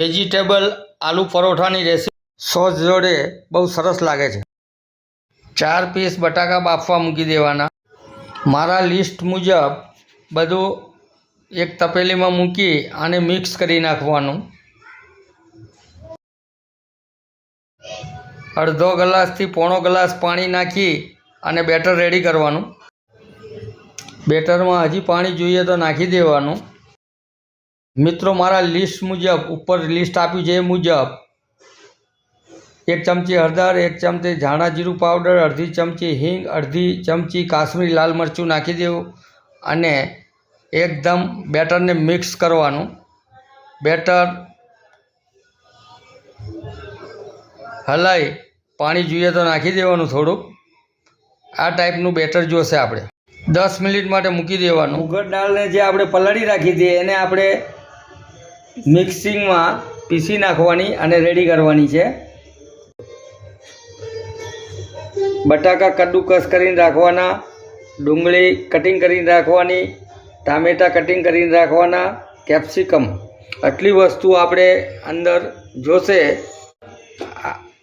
Vegetable આલુ પરોઠાની recipe. Sauce જોડે બહુ સરસ લાગે છે. ચાર પીસ બટાકા બાફવા મૂકી દેવાના. મારા લિસ્ટ મુજબ બધું એક તપેલીમાં મૂકી અને મિક્સ કરી નાખવાનું. અડધો ગ્લાસથી પોણો ગ્લાસ પાણી નાખી અને બેટર રેડી કરવાનું. બેટરમાં હજી પાણી જોઈએ તો નાખી દેવાનું. મિત્રો, મારા લિસ્ટ મુજબ, ઉપર લિસ્ટ આપ્યું છે એ મુજબ, એક ચમચી હળદર, એક ચમચી ધાણા જીરું પાવડર અડધી ચમચી હિંગ, અડધી ચમચી કાશ્મીરી લાલ મરચું નાખી દેવું અને એકદમ બેટરને મિક્સ કરવાનું. બેટર, હલાઈ, પાણી જોઈએ તો નાખી દેવાનું થોડુંક. આ ટાઈપનું બેટર જોશે આપણે. દસ મિનિટ માટે મૂકી દેવાનું. ઉગડ દાળને જે આપણે પલાળી રાખી હતી એને આપણે મિક્સિંગમાં પીસી નાખવાની અને રેડી કરવાની છે. બટાકા કદ્દુકસ કરીને રાખવાના, ડુંગળી કટિંગ કરીને રાખવાની, ટામેટાં કટિંગ કરીને રાખવાના કેપ્સિકમ આટલી વસ્તુ આપણે અંદર જોશે.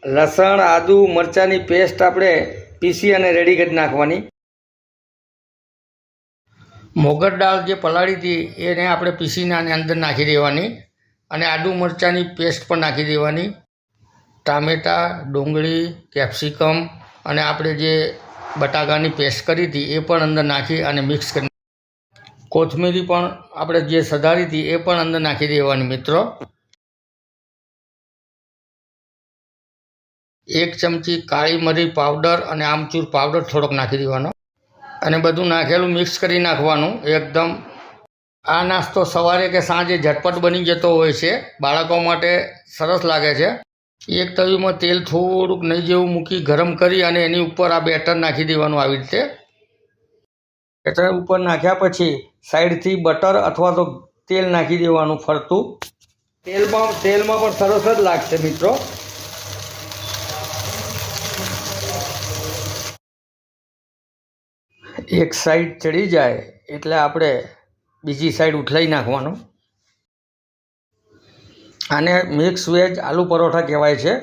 લસણ, આદુ, મરચાંની પેસ્ટ આપણે પીસી અને રેડી કરી નાખવાની. મોગર દાળ જે પલાળી હતી, એને આપણે પીસીને આની અંદર નાખી દેવાની અને આદુ મરચાંની પેસ્ટ પણ નાખી દેવાની. ટામેટાં, ડુંગળી, કેપ્સિકમ અને આપણે જે બટાકાની પેસ્ટ કરી હતી, એ પણ અંદર નાખી અને મિક્સ કરી કોથમીરી પણ આપણે જે સધારી હતી, એ પણ અંદર નાખી દેવાની મિત્રો. એક ચમચી કાળી મરી પાવડર અને આમચૂર પાવડર થોડોક નાખી દેવાનો. અને બધું નાખેલું મિક્સ કરી નાખવાનું. એકદમ આ નાસ્તો સવારે કે સાંજે ઝટપટ બની જતો હોય છે. બાળકો માટે સરસ લાગે છે. એક તવીમાં તેલ થોડુંક નહીં જેવું મૂકી ગરમ કરી અને એની ઉપર આ બેટર નાખી દેવાનું આવી રીતે. બેટર ઉપર નાખ્યા પછી સાઈડથી બટર અથવા તો તેલ નાખી દેવાનું ફરતું. તેલમાં તેલમાં પણ સરસ જ લાગશે મિત્રો. એક સાઈડ ચડી જાય એટલે આપણે બીજી સાઈડ ઉથલાઈ નાખવાનું. આને મિક્સ વેજ આલુ પરોઠા કહેવાય છે.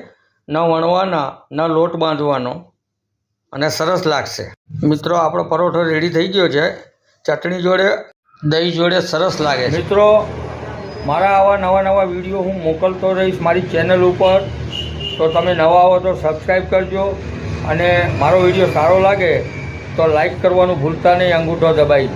ન વણવાના, ન લોટ બાંધવાનો. અને સરસ લાગશે. મિત્રો, આપણો પરોઠો રેડી થઈ ગયો છે. ચટણી જોડે, દહીં જોડે સરસ લાગે મિત્રો, મારા આવા નવા નવા વીડિયો હું મોકલતો રહીશ મારી ચેનલ ઉપર. તો તમે નવા આવો તો સબસ્ક્રાઈબ કરજો. અને મારો વીડિયો સારો લાગે તો લાઈક કરવાનું ભૂલતા નહીં અંગૂઠો દબાઈ